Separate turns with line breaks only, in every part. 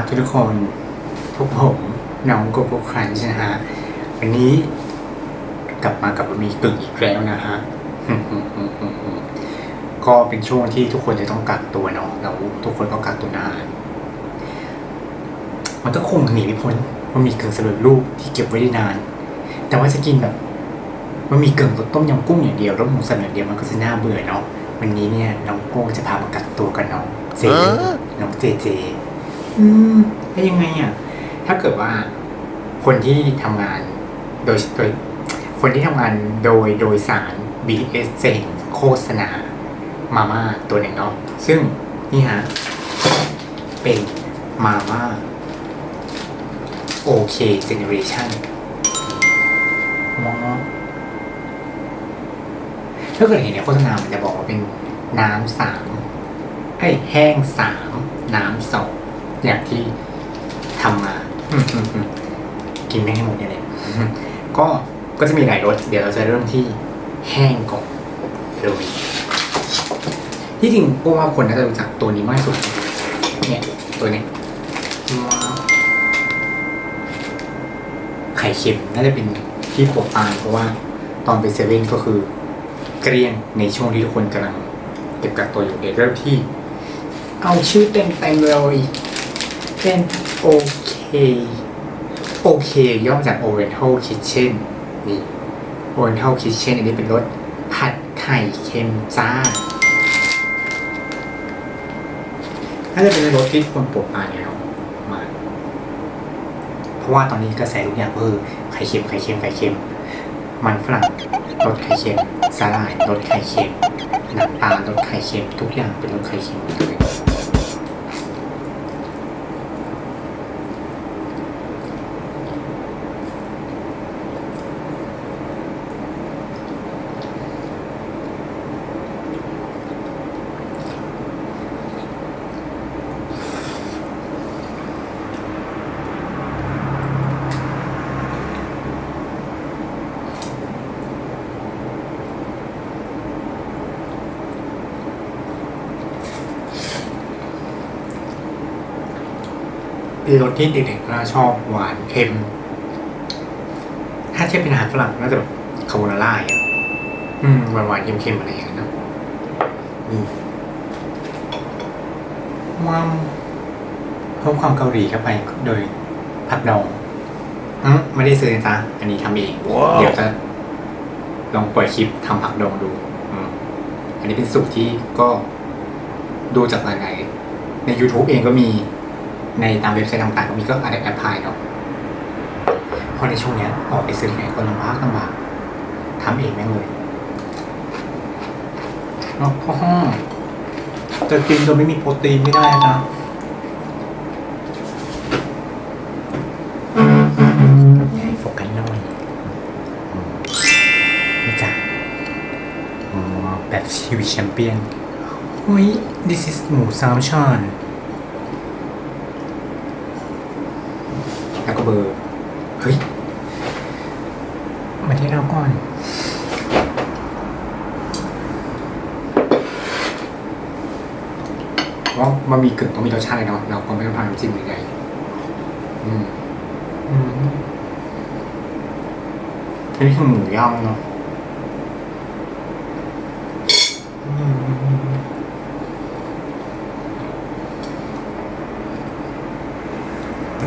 สวัสดีครับทุกๆคนพวกผมน้องโกโก้ครันช์นะฮะวันนี้กลับมากับบะหมี่กึ่งอีกแล้วนะฮะก็เป็นช่วงที่ทุกคนจะต้องกักตัวเนาะแล้วทุกคนก็กักตัวนานมันก็คงหนีไม่พ้นบะหมี่กึ่งสำเร็จรูปที่เก็บไว้ได้นาน แต่ว่าจะกินแบบบะหมี่กึ่งรสต้มยำกุ้งอย่างเดียวรสหมูสับอย่างเดียวมันก็จะน่าเบื่อเนาะวันนี้เนี่ยน้องโก้จะพามากักตัวกันเนาะเจน้องเจเจ อืมได้ยังไงอะ ถ้าเกิดว่าคนที่ทำงานโดยโดยคนที่ทำงานโดยโดยสาร BTS จะเห็นโฆษณามาม่าตัวหนึ่งเนาะซึ่งนี่ฮะ เป็นมาม่าโอเคเจเนเรชันว้าวถ้าเกิดเห็นในโฆษณามันจะบอกว่าเป็นน้ำสามไอ้แห้งสามน้ำสอง อย่างที่ทำมากินไม่ให้หมดเนี่ยแหละก็ก็จะมีหลายรสเดี๋ยวเราจะเริ่มที่แห้งก่อนเลยที่จริงพวกว่าคนน่าจะรู้จักตัวนี้มากที่สุด เนี่ยตัวนี้ว้าวไข่เค็มน่าจะเป็นที่โปรดปรานเพราะว่าตอนไปเซเว่นก็คือเกลี้ยงในช่วงที่ทุกคนกำลังเก็บกักตัวอยู่เดี๋ยวเริ่มที่ เอาชื่อเต็มๆเลย เป็นโอเคโอเคย่อมาจาก Oriental Kitchen นี่ Oriental Kitchen อันนี้เป็นรสผัดไข่เค็มจ้าน่าจะเป็นรสที่คนโปรดปานเนี่ยเนามา เพราะว่าตอนนี้กระแสทุกอย่างก็คือไข่เค็มไข่เค็มไข่เค็ม มันฝรั่งรสไข่เค็มสาหร่ายรสไข่เค็มน้ำตารสไข่เค็มทุกอย่างเป็นรสไข่เค็มหมดเลย เป็นรสที่เด็กๆน่าชอบหวานเค็ม ถ้าเทียบเป็นอาหารฝรั่งน่าจะแบบคาโบนาร่าอะอืมหวานหวานๆเค็มๆอะไรอย่างเงี้ยนะนี่ว้าวเพิ่มความเกาหลีเข้าไปโดยผักดองอืมไม่ได้ซื้อนะจ๊ะอันนี้ทำเอง
ว้าว
เดี๋ยวจะลองเปิดคลิปทำผักดองดูอืมอันนี้เป็นสูตรที่ก็ดูจากหลายๆใน YouTube เองก็มี ในตามเว็บไซต์ต่างๆก็มีก็อาจจะแอปพลายเนาะเพราะในช่วงเนี้ยออกไปซื้อที่ไหนก็ลำบากลำบากทำเองแม่งเลยอ๋อจะกินโดยไม่มีโปรตีนไม่ได้นะให้โฟกัสหน่อยนี่จ้ะแบบชีวิตแชมเปี้ยนเฮ้ย this is หมูสามชั้น แล้วก็ เบอร์เฮ้ย มาที่เราก่อน เพราะมันมีกึ่งต้องมีรสชาติเลยเนาะเราก็ไม่ต้องทำน้ำจิ้มใดๆอืม อืมอันนี้คือหมูย่างเนาะอืม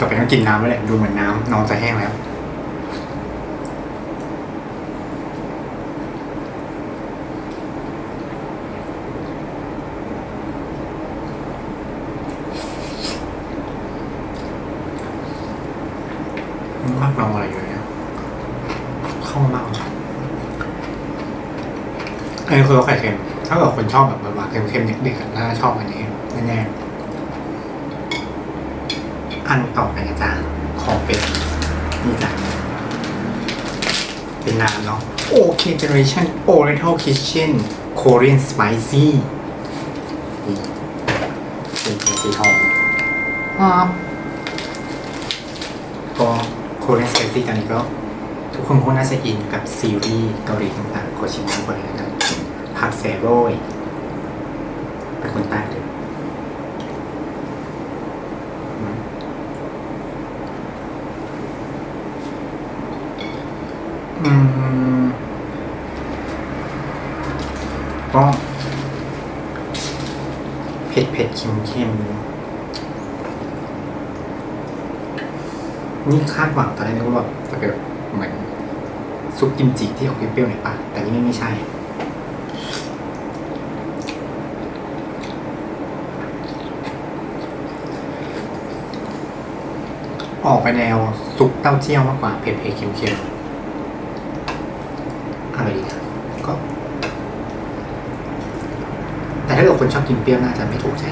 ต่อไปต้อง กินน้ำแล้วแหละดูเหมือนน้ำน้องจะแห้งแล้วมากลองอะไรอยู่เนี่ยเข้ามากเลยอันนี้คือรสไข่เค็ม ถ้าเกิดคนชอบแบบหวานๆเค็มๆเด็กๆน่าชอบอันนี้แน่ๆ อันต่อไปนะจ๊ะของเป็นนี่จ้ะเป็นน้ำเนาะโอเค generation oriental kitchen korean spicy นี่เป็นสีทองว้าวก็โคเรียนสเปซี่ตอนนี้ก็ ทุกคนคงน่าจะอินกับซีรีส์เกาหลีต่างๆโคชิมะไปนะครับผักเซโร่ยเป็นคนใต้เลยอืม อืมก็เผ็ด เค็มเค็มนี่คาดหวังตอนแรกนึกว่าแบบจะเป็นเหมือนซุปกิมจิที่ออกเปรี้ยวๆหน่อยปะแต่นี่ไม่ใช่ออกไปแนวซุปเต้าเจี้ยวมากกว่าเผ็ดเผ็ดเค็มเอะไรดีนะก็ แต่ถ้าเกิดคนชอบกินเปรี้ยวน่าจะไม่ถูกใจ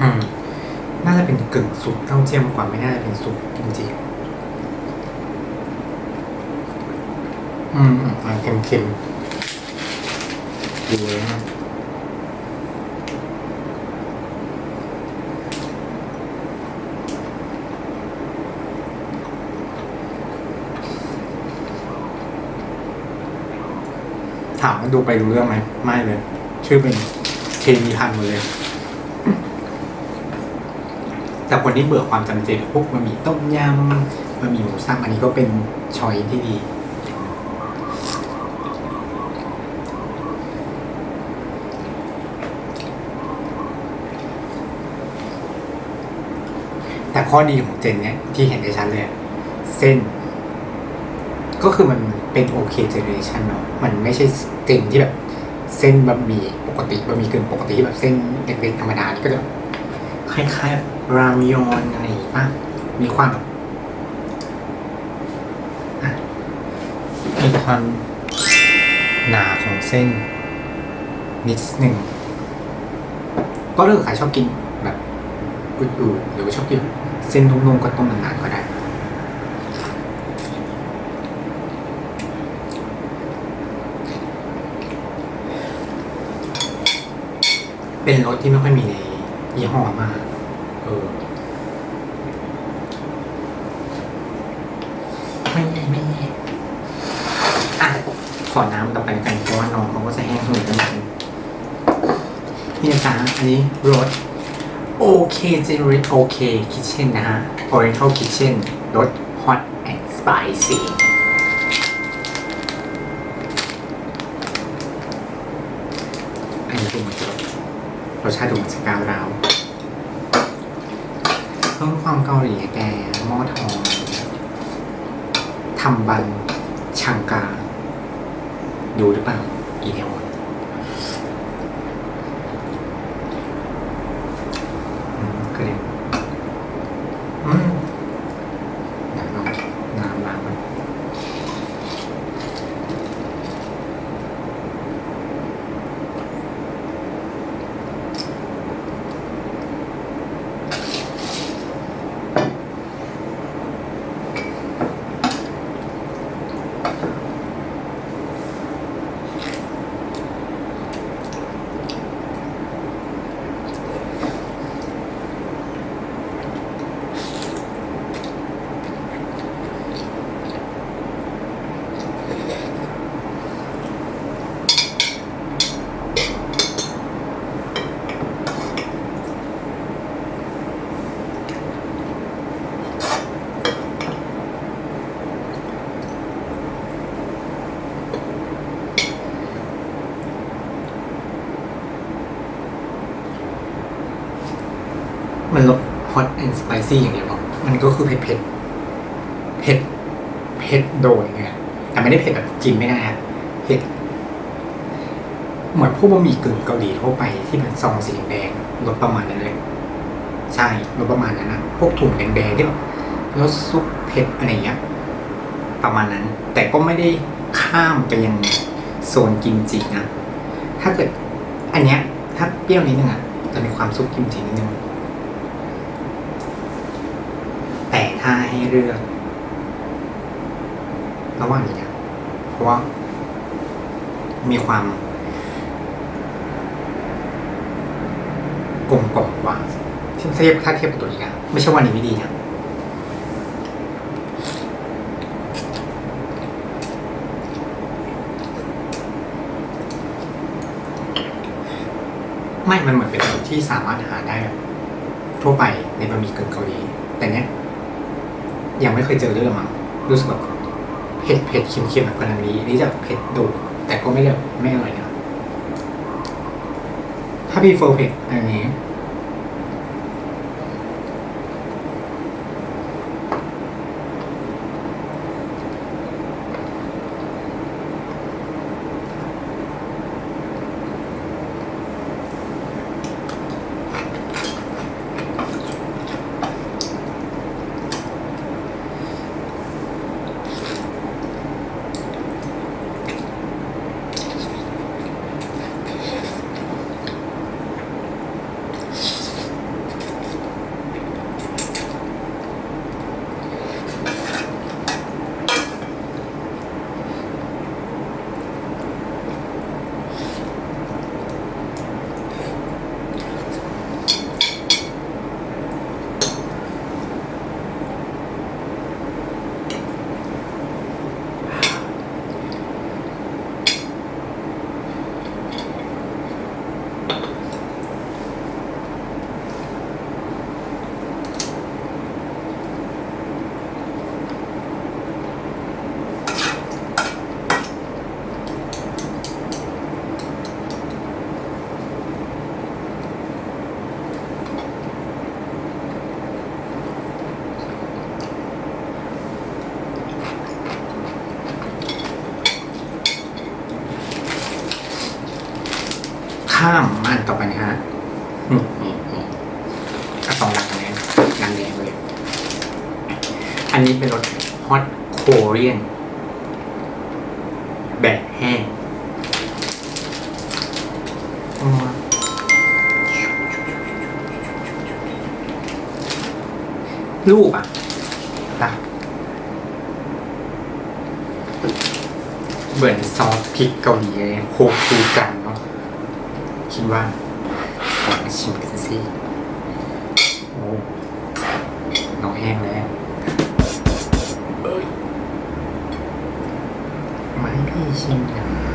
อืม น่าจะเป็นกึ่งซุป เจียมกว่าไม่น่าจะเป็นซุปจริงๆ อืมอืมอะเค็มๆดูเลยนะถามว่าดูไปรู้เรื่องไหมไม่เลย ชื่อเป็นเคมีพันหมดเลย แต่คนที่เบื่อความจำเจพวกบะหมี่ต้มยำบะหมี่หมูสับอันนี้ก็เป็นชอยที่ดี แต่ข้อดีของเจนเนี่ยที่เห็นได้ชัดเลยเส้น ก็คือมันเป็นโอเคเจเนอเรชันเนาะมันไม่ใช่เจนที่แบบเส้นบะหมี่ปกติบะหมี่กึ่งปกติที่แบบเส้นเล็กๆธรรมดานี่ก็จะ คล้ายๆรามยอนอะไรอย่างงี้ป่ะมีความมีความหนาของเส้น นิดหนึ่ง ก็เลือกใครชอบกินแบบอืดๆหรือว่าชอบกินเส้นนุ่มๆก็ต้มนานๆก็ได้เป็นรสที่ไม่ค่อยมีใน ยี่ห้อมา เออไม่แน่ไม่แน่อะขอน้ำต่อไปกันเพราะว่าน้องเขาก็จะแห้งหืดกันหมดนี่นะจ๊ะอันนี้รสโอเคเจนรตโอเคคิทเช่นนะฮะ Oriental Kitchen รส Hot and Spicy อันนี้ดูเหมือน รสชาติดูเหมือนจะก้าวร้าเพิ่มความเกาหลีแกหม้อทองทำบันชังกา ดูหรือเปล่า อีเทวอนอืมก็เลยอืมเดี๋ยวลองน้ำล้างมัน มันลด hot and spicy อย่างเดียวหรอกมันก็คือเผ็ดเผ็ดเผ็ดเผ็ดโดนไงแต่ไม่ได้เผ็ดแบบกินไม่ได้อะเผ็ดเหมือนพวกบะหมี่กึ่งเกาหลีทั่วไปที่เป็นซองสีแดงรสประมาณนั้นเลยใช่รสประมาณนั้นนะพวกถุงแดงๆที่แบบรสซุปเผ็ดอะไรเงี้ยประมาณนั้น แต่ก็ไม่ได้ข้ามไปยังโซนกิมจินะถ้าเกิดอันเนี้ยถ้าเปรี้ยวนิดนึงอะจะมีความซุปกิมจินิดนึง ถ้าให้เลือกระหว่างนี้นะเพราะว่ามีความกลมกล่อมกว่าถ้าเทียบถ้าเทียบกับตัวนี้นะไม่ใช่ว่านี้ไม่ดีนะไม่มันเหมือนเป็นสูตรที่สามารถหาได้ทั่วไปในบะหมี่กึ่งเกาหลีแต่เนี้ย ยังไม่เคยเจอด้วยมั้งรู้สึกแบบเผ็ดเผ็ดเค็มเค็มแบบกำลังดีอันนี้จะเผ็ดดุแต่ก็ไม่ได้ไม่อร่อยนะถ้าพี่โฟร์เผ็ดอันนี้ ข้ามมาอันต่อไปนะฮะอืมอืมอืมก็สองหลักคะแนนนางแดงเลย อันนี้เป็นรสฮอตโคเรียน แบบแห้งรูปอะนะเหมือนซอสพริกเกาหลีเลยโคคูจังเนาะคิดว่าลองมาชิมกันสิโอ้น้องแห้งแล้ว มา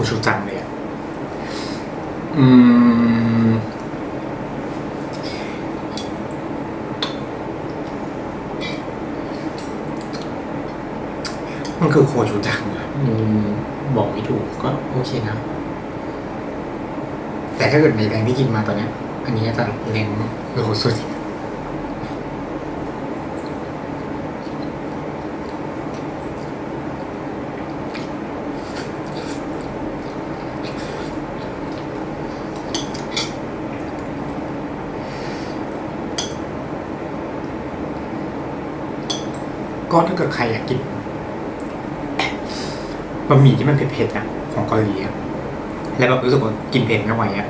คือโคชูจังเลยอะอืม มันคือโคชูจังอะอืมบอกไม่ถูกก็โอเคนะ แต่ถ้าเกิดในแรงที่กินมาตอนเนี้ย อันนี้จะเน้นโลสุด ก็ถ้าเกิดใค รอยากกินบะหมี่ที่มันเผ็ดๆอะของเกาหลีอะแล้วแบบรู้สึกว่ากินเผ็ดไม่ไหวอะ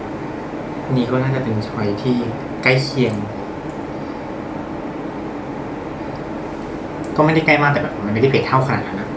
นี่ก็น่าจะเป็นช้อยที่ใกล้เคียง ก็ไม่ได้ใกล้มากแต่แบบมันไม่ได้เผ็ดเท่าขนาดนั้นนะ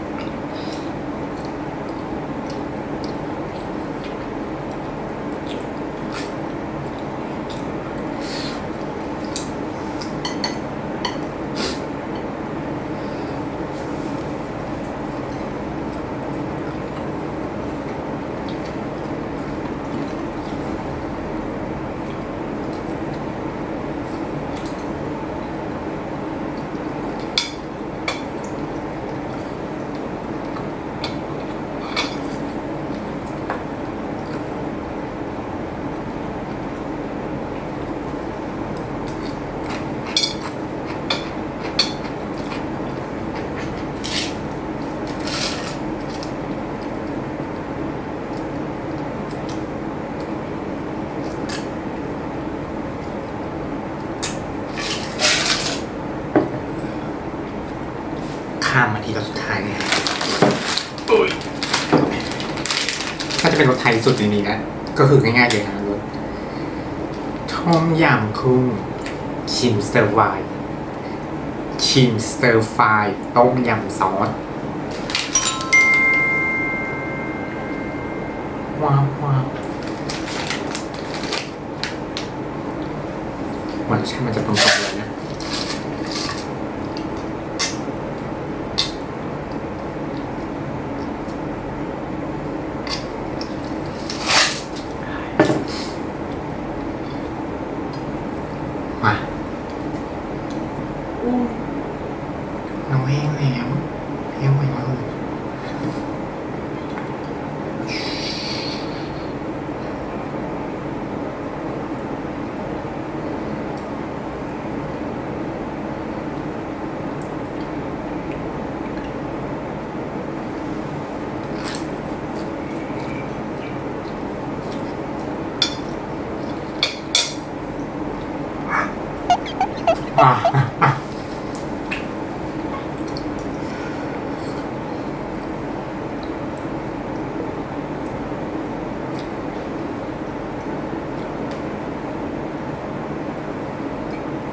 ก็ สุดในนี้นะก็คือง่ายๆเลยนะรสต้มยำกุ้งชิมสเตอร์ไวชิมสเตอร์ไฟต้มยำซอสว้าวว้าวหวานชาติมันจะตรงๆเลยนะ มาเราแห้งแล้วแห้งไปแล้ว อะอะอะ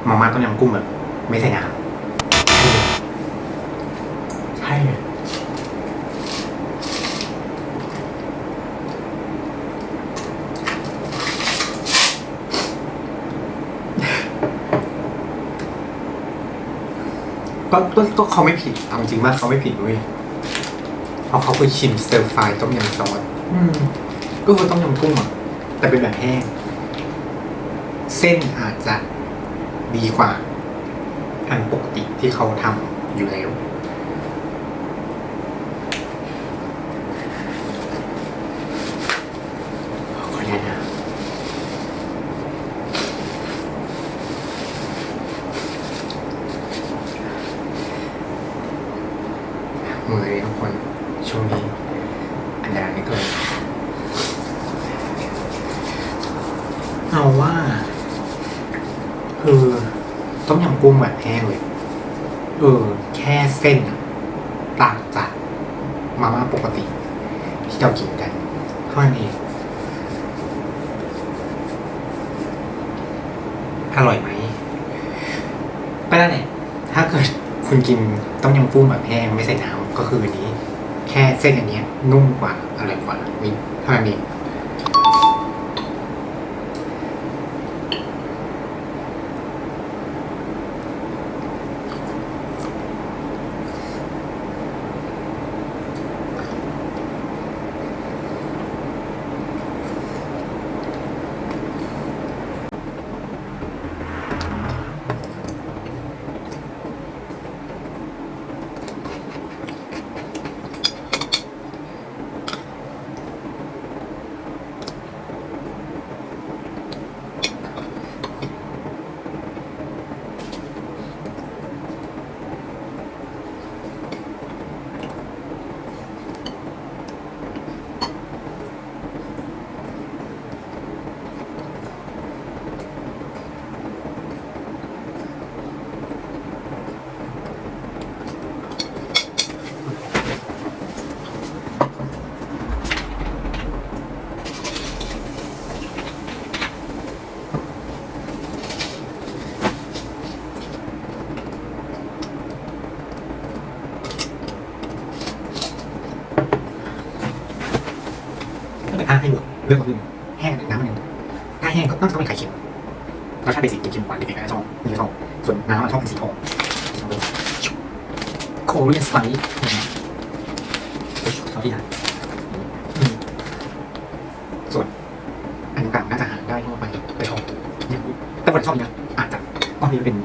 มาม่าต้มยำกุ้งแบบไม่ใส่น้ำใช่เลย ก็ก็ก็เขาไม่ผิดเอาจริงว่าเขาไม่ผิดเว้ยเพราะเขาคือชิมสเตอร์ฟรายต้มยำซอสอืมก็คือต้มยำกุ้งอะแต่เป็นแบบแห้ง เส้นอาจจะดีกว่าอันปกติที่เขาทำอยู่แล้ว ขออนุญาตนะมือเลยทุกคน ช่วงนี้ อันดาไม่เกินเอาว่า คือต้มยำกุ้งแบบแห้งเลย เออ แค่เส้นอะต่างจากมาม่าปกติ ที่เรากินกันเท่านั้นเอง อร่อยไหม ก็นั่นแหละถ้าเกิดคุณกินต้มยำกุ้งแบบแห้งไม่ใส่น้ำก็คืออันนี้ แค่เส้นอันนี้นุ่มกว่าอร่อยกว่ามีเท่านั้นเอง ถ้า ถ้าให้เลือกเลือกก็คือแห้งหนึ่งน้ำหนึ่งถ้าแห้งก็ต้องต้องเป็นไข่เค็มรสชาติเบสิกเค็มๆหวานเด็กๆก็ชอบนี่ชอบส่วนน้ำชอบเป็นสีทองโคเรียนสไตล์ซอสที่ไหนส่วนอันกลางน่าจะหาได้ทั่วไปแต่ชอบแต่คนชอบเนี่ยอาจจะก็มีเป็น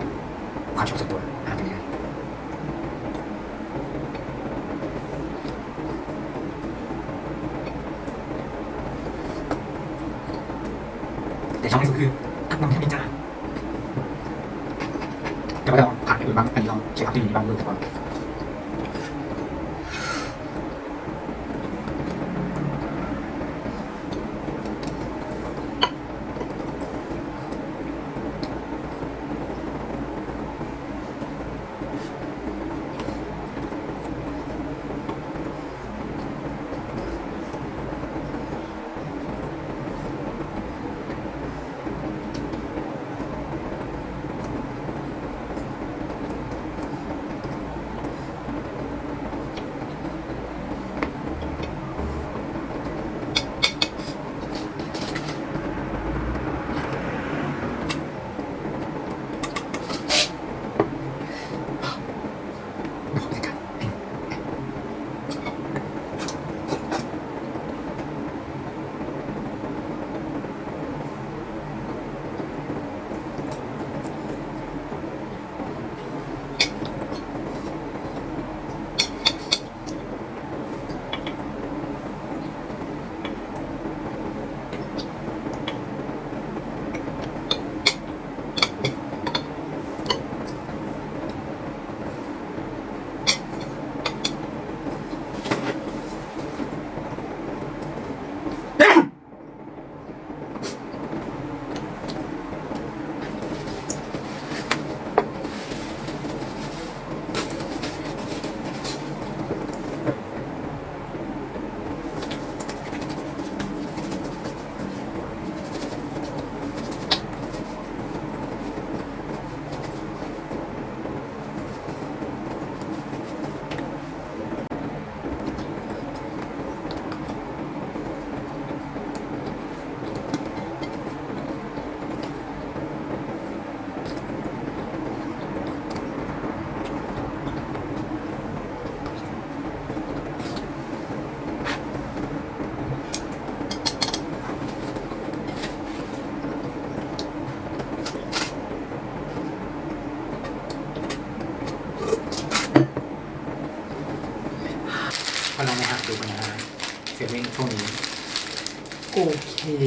โอเค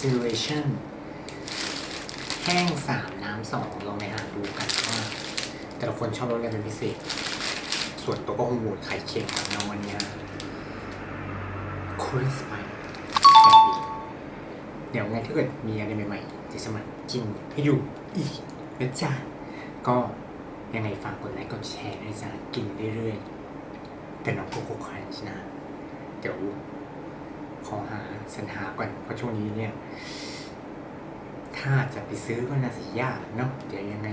situation แห้งสามน้ำสองลองไปหาดูกันว่าแต่ละคนชอบรสอะไรเป็นพิเศษ ส่วนตัวก็คงโหวตไข่เค็มกับน้องวันนี้คริสไปเดี๋ยวไงถ้าเกิดมีอะไรใหม่ๆจะสมัครกินให้ดูอีกนะจ๊ะก็ยังไงฝากกดไลค์กดแชร์ด้วยจ้ะกินเรื่อยๆ แต่น้องโกโก้ครันช์นะ เดี๋ยว ขอหาสรรหาก่อนเพราะช่วงนี้เนี่ย ถ้าจะไปซื้อก็น่าจะยากเนาะเดี๋ยวยังไง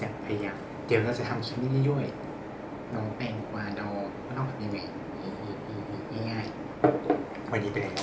จะพยายามเดี๋ยวเราจะทำคลิปนี้ด้วยน้องแป้งกวาดองว่ต้องทำยังไงง่ายๆวันนี้ไปแล้ว